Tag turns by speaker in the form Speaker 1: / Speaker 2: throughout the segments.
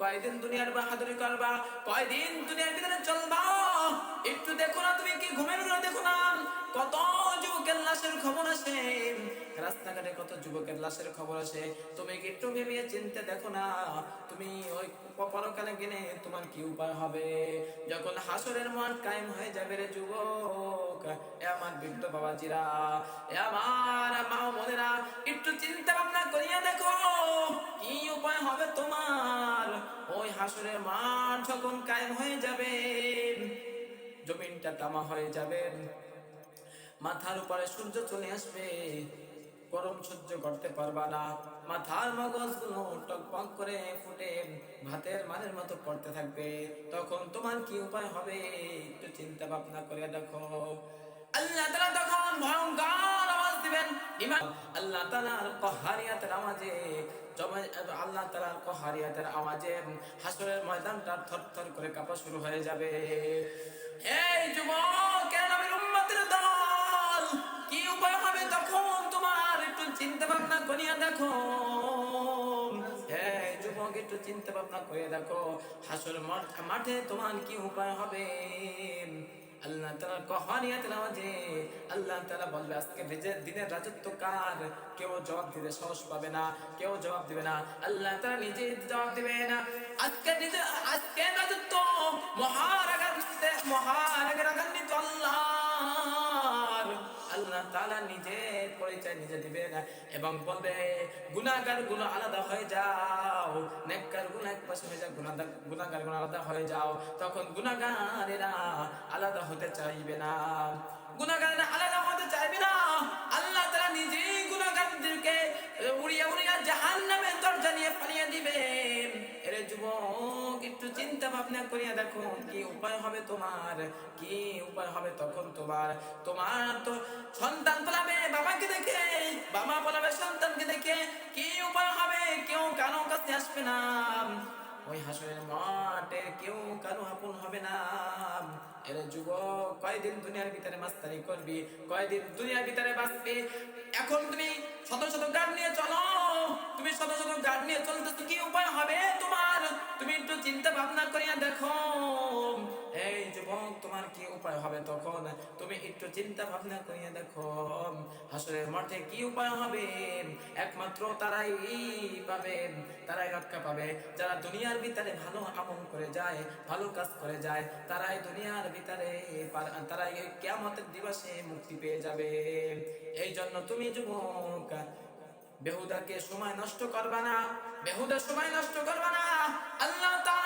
Speaker 1: কয়দিন দুনিয়ার বাহাদুরি করবা? কয়দিন দুনিয়ার ভিতরে চলবা? একটু দেখো না তুমি কি ঘুমের ঘরে দেখো না? কত যুবকের লাশের খবর আসে। রাস্তাঘাটে কত যুবকের লাশের খবর আসে। তুমি কি একটু ভেবে চিনতে দেখো না? তুমি ওই পরকালে গেলে তোমার কি উপায় হবে? যখন হাসরের মাঠ কায়েম হয়ে যাবে রে যুবক একটু চিন্তা ভাবনা করিয়া দেখো, কি উপায় হবে তোমার? ওই হাসুরের মাঠ যখন কায়েম হয়ে যাবে, জমিনটা তামা হয়ে যাবে, মাথার উপরে সূর্য চলে আসবে গরম সহ্য করতে পারবা না। মাথার মগজগুলো টকবক করে ফুটে ভাতের মানের মতো পড়তে থাকবে। তখন তোমার কি উপায় হবে একটু চিন্তা ভাবনা করে দেখো। আল্লাহ তাআলা তখন ভয়ঙ্কর আওয়াজ দিবেন। আল্লাহ তাআলার কহারিয়াতের আওয়াজে আল্লাহ তাআলার কহারিয়াতের আওয়াজে হাসরের ময়দানটা থরথর করে কাঁপা শুরু হয়ে যাবে। এই যুবক এ চিন্তা ভাবনা করিয়া দেখো। এই যুবক, একটু চিন্তা ভাবনা করে দেখো মাঠে তোমার কি উপায় হবে? রাজত্ব কার? কেউ পাবে না। কেউ দিবে না। আল্লাহ নিজে দিবে না। আজকে আজকে রাজত্ব মহারাগান্বিত আল্লাহ তাআলা নিজে পরিচয় নিজে দিবেন এবং বলবে গুনাহগারগুলো আলাদা হয়ে যাও নেককার গুনাহ এক পাশে হয়ে যাও, গুনাহগার গুনাহগারগুলো আলাদা হয়ে যাও। তখন গুনাহগারেরা আলাদা হতে চাইবে না। গুনাহগারেরা আলাদা হতে চাইবে না। আল্লাহ তাআলা নিজেই গুনাহগারদেরকে উড়িয়া উড়িয়া জাহান্নামের দরজা নিয়ে পালিয়ে এরে একটু চিন্তা ভাবনা করিয়া দেখো, কি উপায় হবে তোমার, কি উপায় হবে তখন তোমার। তোমার তো সন্তান পলাবে, বাবাকে দেখে, বাবা পলাবে সন্তানকে দেখে, কি উপায় হবে, কেউ কারও কাছে আসবে না। ওই হাসরের মাঠে কেউ কারও আপন হবে না। এর যুবক, কয়দিন দুনিয়ার ভিতরে মাস্তানি করবি? কয়দিন দুনিয়ার ভিতরে বাঁচবি? এখন তুমি শত শত গাড় নিয়ে চলো। তুমি শত শত গাড় নিয়ে চলতেছো, কি উপায় হবে তোমার? তুমি একটু চিন্তা ভাবনা করিয়া দেখো। যুবক তোমার কি উপায় হবে তখন? তুমি একটু চিন্তা ভাবনা করিয়া দেখো, হাসরের মাঠে কি উপায় হবে? একমাত্র তারাই পাবে, তারাই রক্ষা পাবে। যারা দুনিয়ার ভিতরে ভালো আমল করে যায়, ভালো কাজ করে যায়, তারাই দুনিয়ার ভিতরে তারাই কেয়ামতের দিবসে মুক্তি পেয়ে যাবে। এই জন্য তুমি যুবক, বেহুদাকে সময় নষ্ট করবা না বেহুদা সময় নষ্ট করবা না। আল্লাহ তাআলা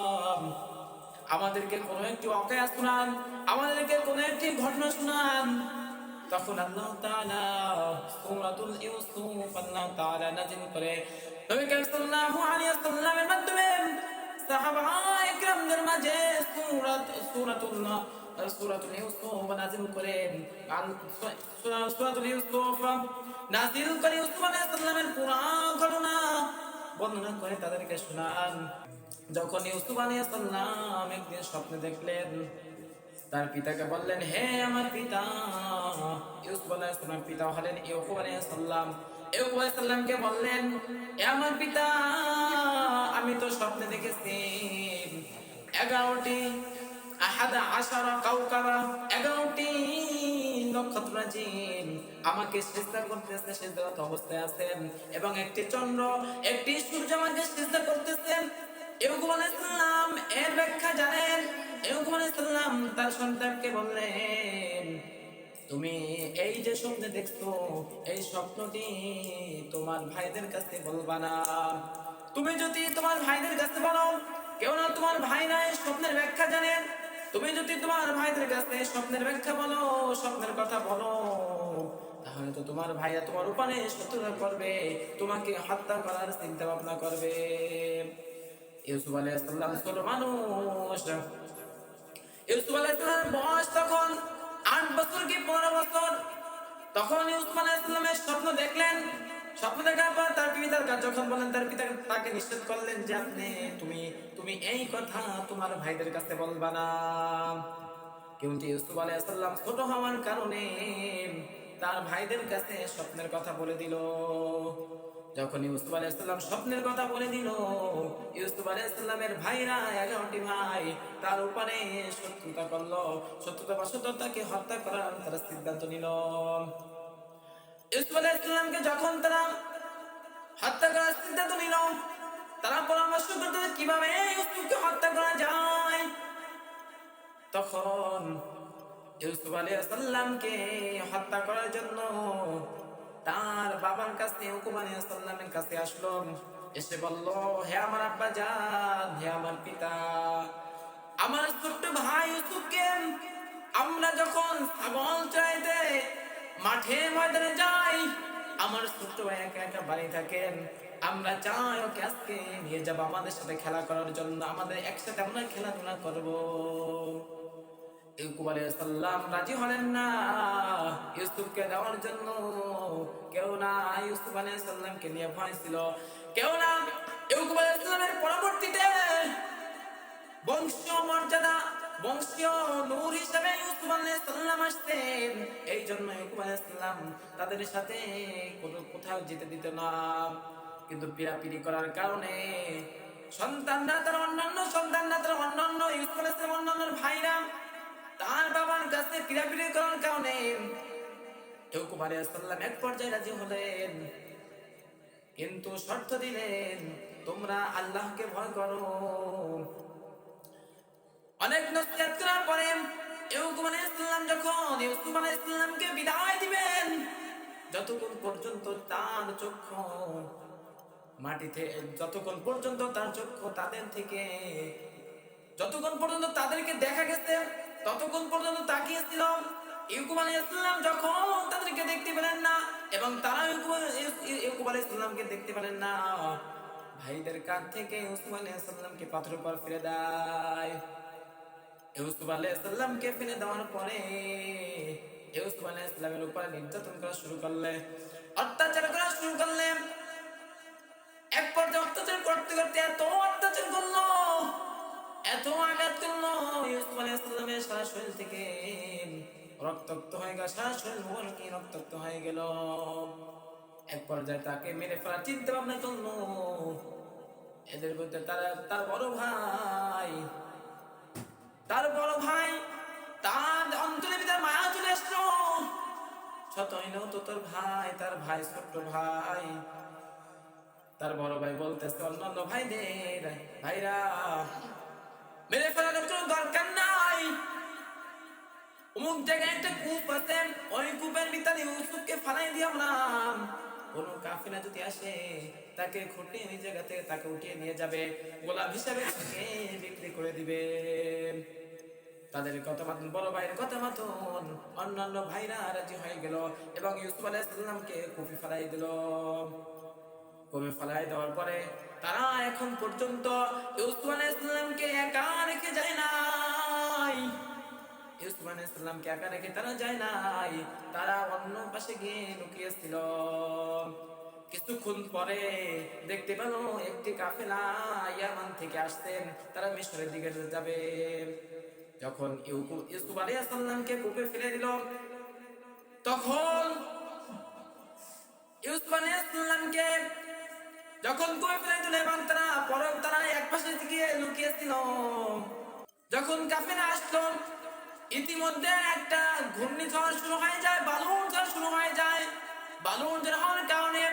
Speaker 1: আমাদেরকে কোনো একটি অকায়া শুনান, আমাদেরকে কোনো একটি ঘটনা শুনান। তখন আল্লাহ তাআলা সূরাতুল ইউসুফ, আল্লাহ তাআলা নাযিল করে নবী করিম সাল্লাল্লাহু আলাইহি ওয়াসাল্লামের মাধ্যমে সাহাবা একরামদের মাঝে সূরাত সূরাতুল্লাহ সূরাতুল ইউসুফ নাযিল করে সূরাতুল ইউসুফ নাযিল করে ইউসুফ আলাইহিস সালামের পুরো ঘটনা বর্ণনা করে তাদেরকে শোনান। যখন ইউসুফ আলাইহিস সালাম একদিন স্বপ্নে দেখলেন, তার পিতাকে বললেন, হে আমার পিতা। ইউসুফ আলাইহিস সালামের পিতা হলেন ইয়াকুব আলাইহিস সালাম ইয়াকুব আলাইহিস বললেন হে আমার পিতা, আমি তো স্বপ্নে দেখেছি। এগারোটি আহাদা আশারা কাউকাবা, এগারোটি নক্ষত্রাজি আমাকে চেষ্টা করতেছে, সিজদারত অবস্থায় আছেন এবং একটি চন্দ্র, একটি সূর্য আমাকে চেষ্টা করতেছেন। ইউকুব আলাইহিসসালাম এর ব্যাখ্যা জানেন? ইউকুব আলাইহিসসালাম তার সন্তানকে বললেন, তুমি এই যে স্বপ্নে দেখছ, এই স্বপ্নটি তোমার ভাইদের কাছে বলবা না। তুমি যদি তোমার ভাইদের কাছে বলো, কেউ না তোমার ভাই নাই, স্বপ্নের ব্যাখ্যা জানেন? তুমি যদি তোমার ভাইদের কাছে স্বপ্নের ব্যাখ্যা বলো, স্বপ্নের কথা বলো, তাহলে তো তোমার ভাইয়া তোমার উপানে শত্রুতা করবে, তোমাকে হত্যা করার চিন্তা ভাবনা করবে। ইউসুফ আলাইহিস সালাম ছোট মানুষ ইউসুফ আলাইহিস সালামের বয়স তখন আট বছর কি পনেরো বছর? তখন ইউসুফ আলাইহিস স্বপ্ন দেখলেন। স্বপ্ন দেখার পর তার পিতার কাছে যখন বলেন, তার পিতা তাকে নিষেধ করলেন যে, আপনি, তুমি তুমি এই কথা তোমার ভাইদের কাছে বলবা না। কিন্তু ইউসুফ আলাইহিস ছোট হওয়ার কারণে তার ভাইদের কাছে স্বপ্নের কথা বলে দিল। যখন ইউসুফ আলাইহিস সালাম স্বপ্নের কথা বলে দিল, ইউসুফ আলাইহিস সালামের ভাইরা এগারোটি ভাই তার উপরে শত্রুতা করল, শত্রুতা বশত তাকে হত্যা করার তারা সিদ্ধান্ত নিল। ইউসুফ আলাইহিস সালামকে যখন তারা হত্যা করার সিদ্ধান্ত নিল, তারা পরামর্শ করতে কীভাবে ইউসুফকে হত্যা করা যায়, তখন ইউসুফ আলাইহিস সালামকে হত্যা করার জন্য তার বাবার কাছে ইয়াকুব আলাইহিস সালামের কাছে আসলো। এসে বলল, হে আমার আব্বা জান, হে আমার পিতা, আমার ছোট্ট ভাই ইউসুফকে আমরা যখন ছাগল চাইতে মাঠে ময়দানে যাই, আমার ছোট্ট ভাই একা একা বাড়ি থাকেন। আমরা চাই ওকে আজকে নিয়ে যাব আমাদের সাথে খেলা করার জন্য। আমাদের একসাথে আমরা খেলাধুলা করব। ইউকুব আলাইহিস সালাম রাজি হলেন না। ইউসুফকে দেওয়ার জন্য কেউ না ইউসুফ নিয়ে ভয় কেউ না ইউকুব পরবর্তীতে বংশীয় মর্যাদা বংশীয় নূর হিসেবে ইউসুফ আসতেন। এই জন্য ইউকুব তাদের সাথে কোনো কোথাও যেতে দিত না। কিন্তু পিরাপিরি করার কারণে সন্তানরা, তার অন্যান্য সন্তানরা, তার অন্যান্য ইউসুফ আলাইহিস সালাম, অন্যান্য ভাইরা তার বাবার কাছে পিরাপিরি করার কারণে ইউকুব আলাইহিস সালাম এক পর্যায়ে রাজি হলেন। কিন্তু শর্ত দিলেন, তোমরা আল্লাহকে ভয় করো। অনেক নসিহত করার পরে ইউকুব আলাইহিস সালাম যখন ইউসুফ আলাইহিস সালামকে বিদায় দিবেন, যতক্ষণ পর্যন্ত তার চক্ষু মাটিতে, যতক্ষণ পর্যন্ত তার চক্ষু তাদের থেকে, যতক্ষণ পর্যন্ত তাদেরকে দেখা গেছে ততক্ষণ পর্যন্ত তাকিয়েছিল ইউকুব আলাইহিস সালাম যখন তাদেরকে দেখতে পেলেন না, এবং তারা ইউকুব ইউকুব আলাইহিস সালামকে দেখতে পেলেন না, ভাইদের কাছ থেকে ইউসুফ আলাইহিস সালামকে পাথর উপর ফিরে দেয়। ইউসুফ আলাইহিস সালামকে ফিরে দেওয়ার পরে ইউসুফ আলাইহিস সালামের উপর নির্যাতন করা শুরু করলে, অত্যাচার করা শুরু করলে। এক পর্যায়ে অত্যাচার করতে করতে এত অত্যাচার করল এত আঘাত করল, ইউসুফ আলাইহিস সালামের সারা শরীর থেকে। রক্তাক্ত হয়ে গেল সারা শরীর মুবারকি রক্তাক্ত হয়ে গেল। এক পর্যায়ে তাকে মেরে ফেলা চিন্তা ভাবনা করল। এদের মধ্যে তারা, তার বড় ভাই, তার বড় ভাই, তার অন্তরে ভিতরে মায়া চলে আসলো। শতই তো তোর ভাই, তার ভাই ছোট্ট ভাই। তার বড় ভাই বলতেছে, অন্যান্য ভাইদের, ভাইরা মেরে ফেলানোর দরকার নাই। অমুক জায়গায় একটা কূপ আছে, ওই কূপের ভিতরে ইউসুফকে ফালাই কোন কাফিলা যদি আসে, তাকে খুঁটে ওই জায়গা থেকে তাকে উঠিয়ে নিয়ে যাবে, গোলাপ হিসাবে বিক্রি করে দিবে। তাদের কথা মতন, বড় ভাইয়ের কথা মতন, অন্যান্য ভাইরা রাজি হয়ে গেল এবং ইউসুফ আলাইহিসসালামকে কফি ফেলাই দিল। কবি ফেলাই দেওয়ার পরে তারা এখন পর্যন্ত ইউসুফ আলাইহিসসালামকে একা রেখে যায় নাই। আলাইহিসসালামকে একা রেখে তারা যায় নাই। তারা অন্য পাশে গিয়ে লুকিয়েছিল। কিছুক্ষণ পরে দেখতে পেল একটি কাফেলা ইয়ামান থেকে আসতেন তারা মিশরের দিকে যাবে। যখন ইউসুফ আলাইহিসসালামকে কূপে ফেলে দিল, তখন ইউসুফ আলাইহিসসালামকে যখন কূপে ফেলে দিল এবং তারা পরে তারা এক পাশে গিয়ে লুকিয়েছিল যখন কাফেরা আসলো, ইতিমধ্যে একটা ঘূর্ণিঝড় শুরু হয়ে যায় বালুন ঝড় শুরু হয়ে যায়। বালুন ঝড় হওয়ার কারণে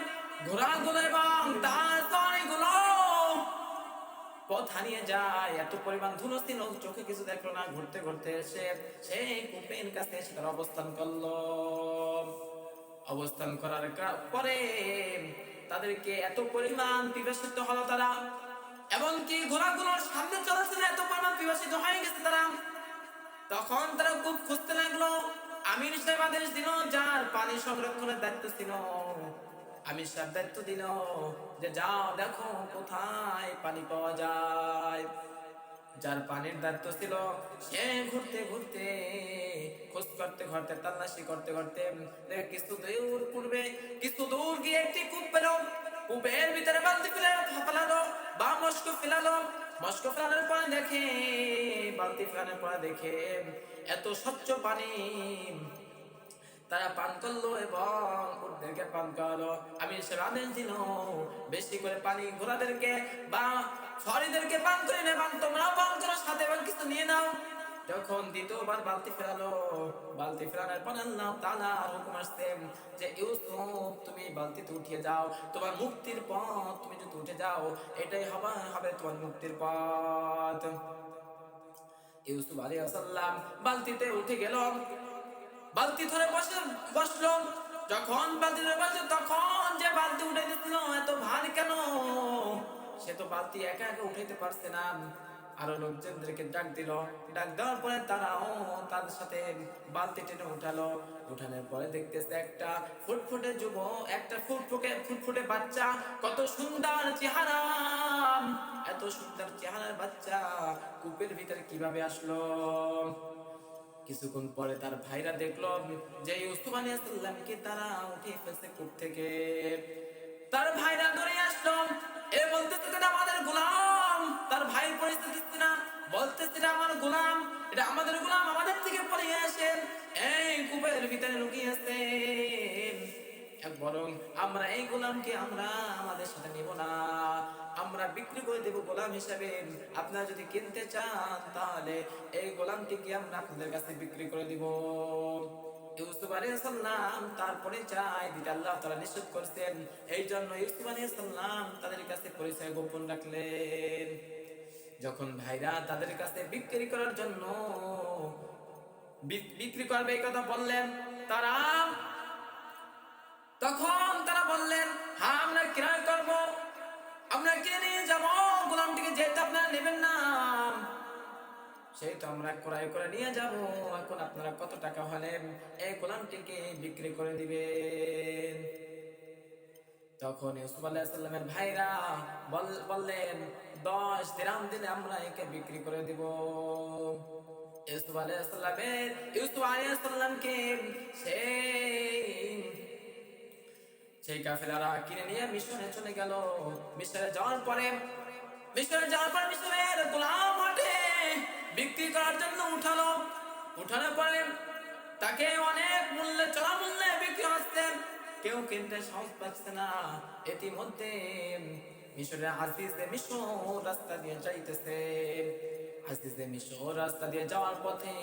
Speaker 1: ঘোড়াগুলো এবং তার তরিগুলো পথ হারিয়ে যায়। এত পরিমাণ ধুলো ছিল চোখে কিছু দেখল না, ঘুরতে ঘুরতে এসে সেই কূপের কাছে এসে তারা অবস্থান করল। অবস্থান করার পরে তাদেরকে এত পরিমাণ বিকশিত হলো তারা। এমনকি ঘোড়াগুলোর সামনে চলেছিল এত পরিমাণ বিকশিত হয়ে গেছে তারা। তখন তারা খুব খুঁজতে লাগল, আমির সাহেব আদেশ দিল, যার পানি সংরক্ষণের দায়িত্ব ছিল। আমির সাহেব দায়িত্ব দিল যে, যাও দেখো কোথায় পানি পাওয়া যায়। যার পানির দায়িত্ব ছিল সে ঘুরতে ঘুরতে, খোঁজ করতে করতে, তল্লাশি করতে করতে কিছু দূর পূর্বে, কিছু দূর গিয়ে একটি কূপ পেল। কূপের ভিতরে বালতি ফেলে ফেলালো, বা মস্ক ফেলালো। মস্ক ফেলানোর পরে দেখে, বালতি ফেলানোর পরে দেখে এত স্বচ্ছ পানি। তারা পান করল এবং পান করালো। আমি আদেশ দিল বেশি করে পানি ঘোড়াদেরকে বা পান করে নেবান তোমরাও পান করো, সাথে কিছু নিয়ে নাও। যখন দ্বিতীয়বার বালতি ফেরালো বালতি ফেরানোর হুকুম যে, ইউসুফ, তুমি বালতিতে উঠিয়ে যাও, তোমার মুক্তির পথ তুমি যদি উঠে যাও, এটাই হবে হবে তোমার মুক্তির পথ। ইউসুফ বালতিতে উঠে গেল। বালতি ধরে বসে বসল। যখন বালতি ধরে বসে তখন যে বালতি উঠে দিচ্ছিল এত ভারী কেন? সে তো বালতি একা একা উঠাইতে পারছে না। আরও লোকজনদেরকে ডাক দিল। ডাক দেওয়ার পরে তারাও তাদের সাথে বালতি টেনে উঠালো। উঠানোর পরে দেখতেছে একটা ফুটফুটে যুব একটা ফুটফুটে ফুটফুটে বাচ্চা। কত সুন্দর চেহারা। এত সুন্দর চেহারার বাচ্চা কূপের ভিতরে কীভাবে আসলো? কিছুক্ষণ পরে তার ভাইরা দেখল যে ইউসুফ আলাইহিসসালামকে তারা উঠে ফেলছে কূপ থেকে। তার ভাইরা ধরে আসলো। এ বলতেছে এটা আমাদের গোলাম। তার ভাই পরিস্থিতি না। বলতেছে এটা আমার গোলাম। এটা আমাদের গোলাম। আমাদের থেকে পালিয়ে আসেন এই কূপের ভিতরে লুকিয়ে আছে। বরং, আমরা এই গোলামকে আমরা আমাদের সাথে নিব না। আমরা বিক্রি করে দেব গোলাম হিসাবে। আপনারা যদি কিনতে চান, তাহলে এই গোলামটিকে আমরা আপনাদের কাছে বিক্রি করে দিব। ইউসুফ আলাইহিস সালাম তারপরে আল্লাহ এই জন্য ইউসুফ তাদের কাছে পরিচয় গোপন রাখলেন। যখন ভাইরা তাদের কাছে বিক্রি করার জন্য বিক্রি করবে এই কথা বললেন, তারা তখন তারা বললেন হ্যাঁ আমরা ক্রয় করব, আমরা কিনে নিয়ে যাব, গোলামটিকে যেহেতু আপনারা নেবেন না সেই তো আমরা ক্রয় করে নিয়ে যাব। এখন আপনারা কত টাকা হলে এই গোলামটিকে বিক্রি করে দিবেন? তখন ইউসুফ আলাইহিসসালামের ভাইরা বললেন, দশ দিরাম দিলে আমরা একে বিক্রি করে দিব। ইউসুফ আলাইহিসসালামের ইউসুফ আলাইহিসসালামকে সেই সেই কাফেলারা কিনে নিয়ে মিশরে চলে গেল। মিশরে যাওয়ার পরে, মিশরে যাওয়ার পর মিশরের গোলাম হাটে বিক্রি করার জন্য উঠালো। উঠানোর পরে তাকে অনেক মূল্যে চড়া মূল্যে বিক্রি হচ্ছে। কেউ কিনতে সাহস পাচ্ছে না। ইতিমধ্যে মিশরের আজিজে মিশর রাস্তা দিয়ে যাইতেছে। আজিজে মিশর রাস্তা দিয়ে যাওয়ার পথে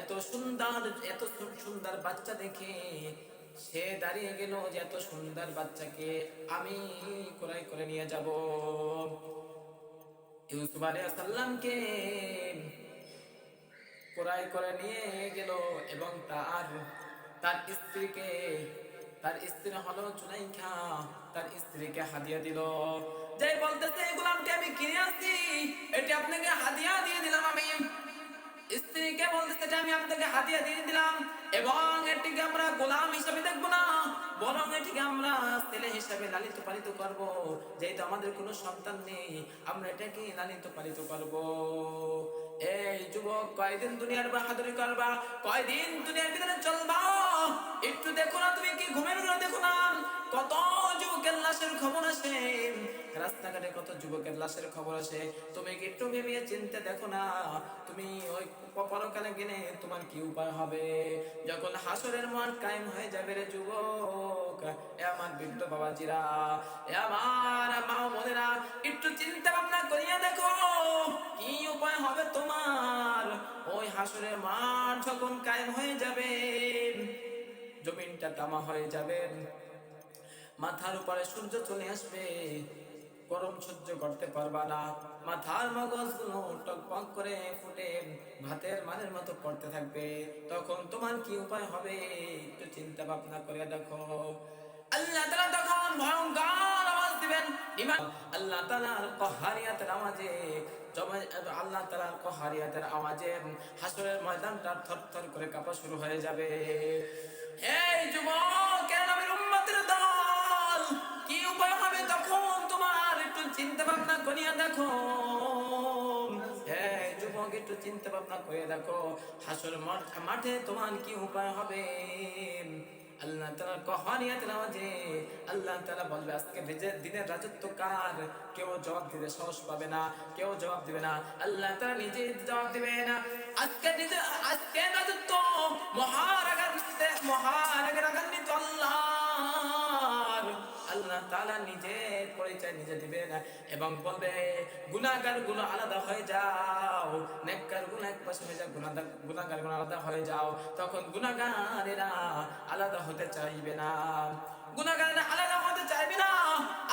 Speaker 1: এত সুন্দর এত সুন্দর বাচ্চা দেখে সে দাঁড়িয়ে গেল যে এত সুন্দর বাচ্চাকে আমি ক্রয় করে নিয়ে যাব। ইউসুফ আলাইহিস সালামকে ক্রয় করে নিয়ে গেল এবং তার তার স্ত্রীকে, তার স্ত্রী হলো চুলাইখা তার স্ত্রীকে হাদিয়া দিল। যে বলতেছে এই গোলামটি আমি কিনে আসছি এটি আপনাকে হাদিয়া দিয়ে দিলাম আমি। স্ত্রীকে বলতেছে, যে আমি আপনাকে হাদিয়া দিয়ে দিলাম এবং এটিকে আমরা গোলাম হিসাবে দেখব না, বরং এটিকে আমরা ছেলে হিসাবে লালিত পালিত করব। যেহেতু আমাদের কোনো সন্তান নেই, আমরা এটাকে লালিত পালিত করব। এই যুবক, কয়দিন দুনিয়ার বাহাদুরি করবা? কয়দিন দুনিয়ার ভিতরে চলবা? একটু দেখো না তুমি কি ঘুমের ঘরে দেখো না? কত যুবকের লাশের খবর আসে। রাস্তাঘাটে কত যুবকের লাশের খবর আসে। তুমি কি একটু ভেবে চিনতে দেখো না? তুমি ওই পরকালে গেলে তোমার কি উপায় হবে? যখন হাসরের মাঠ কায়েম হয়ে যাবে রে যুবক, এ আমার বৃদ্ধ বাবাজিরা, এ আমার মা বোনেরা, একটু চিন্তা ভাবনা করিয়া দেখো। যখন কায়েম হয়ে যাবে জমিনটা তামা হয়ে যাবে মাথার উপরে সূর্য চলে আসবে, গরম সহ্য করতে পারবা না। মাথার মগজগুলো টকবক করে ফুটে ভাতের মানের মতো পড়তে থাকবে। তখন তোমার কি উপায় হবে? একটু চিন্তা ভাবনা করে দেখো। আল্লাহ তাআলা তখন ভয়ঙ্কর দিবেন? ইমান আল্লাহ তাআলার কহারিয়াতের আওয়াজে আল্লাহ তাআলার কহারিয়াতের আওয়াজে হাসরের ময়দানটা থরথর করে কাঁপা শুরু হয়ে যাবে। এই যুবক উম্মতের দল, কি উপায় হবে তখন তোমার? করিয়া দেখো। যুবক, একটু চিন্তা ভাবনা করে দেখো। হাসর মাঠে তোমার কি উপায় হবে? আল্লাহ তালা কহানিয়াত নামাজে আল্লাহ তালা বলবে, আজকে নিজের দিনের রাজত্ব কার? কেউ জবাব দিতে সাহস পাবে না, কেউ জবাব দিবে না। আল্লাহ তালা নিজে জবাব দিবে না। আজকে নিজে আজকে তালা নিজে পরিচয় নিজে দিবেন এবং বলবে গুনাহগারগুলো আলাদা হয়ে যাও নেককার গুনাহ এক পাশে হয়ে যাও গুনাহগার গুনাহগারগুলো আলাদা হয়ে যাও। তখন গুনাহগারেরা আলাদা হতে চাইবে না। গুনাহগারেরা আলাদা হতে চাইবে না।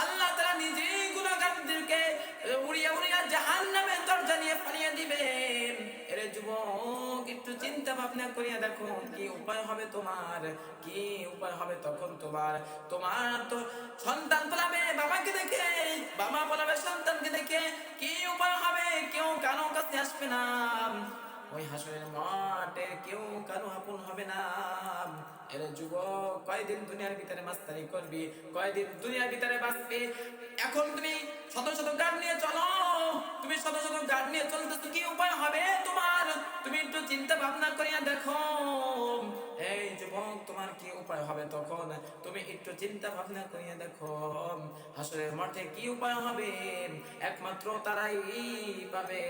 Speaker 1: আল্লাহ তালা নিজেই গুনাহগারদেরকে উড়িয়া উড়িয়া জাহান্নামের দরজা নিয়ে পালিয়ে এরে যুবক একটু চিন্তা ভাবনা করিয়া দেখো, কি উপায় হবে তোমার? কি উপায় হবে তখন তোমার? তোমার তো সন্তান পোলাবে, বাবাকে দেখে, বাবা পোলাবে সন্তানকে দেখে, কি উপায় হবে? কেউ কারও কাছে আসবে না। ওই হাসরের মাঠে কেউ কারও আপন হবে না। এর যুবক, কয়দিন দুনিয়ার ভিতরে মাস্তানি করবি? কয়দিন দুনিয়ার ভিতরে বাঁচবি? এখন তুমি শত শত গান নিয়ে চলো। তুমি শত শত গান নিয়ে চলতেছো, কি উপায় হবে তোমার? তুমি একটু চিন্তা ভাবনা করিয়া দেখো। এই যুবক তোমার কি উপায় হবে তখন? তুমি একটু চিন্তা ভাবনা করিয়া দেখো, হাসরের মাঠে কি উপায় হবে? একমাত্র তারাই পাবে,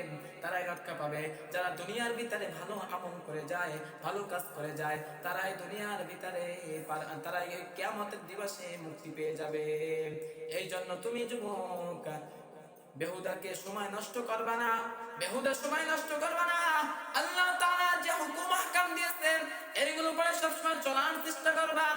Speaker 1: তারাই রক্ষা পাবে। যারা দুনিয়ার ভিতরে ভালো আমল করে যায়, ভালো কাজ করে যায়, তারাই দুনিয়ার ভিতরে তারাই কেয়ামতের দিবসে মুক্তি পেয়ে যাবে। এই জন্য তুমি যুবক, বেহুদাকে সময় নষ্ট করবা না। বেহুদার সময় নষ্ট করবা না। আল্লাহ তাআলা যে হুকুম আহকাম দিয়েছেন এগুলো পরে সবসময় চলার চেষ্টা করবা।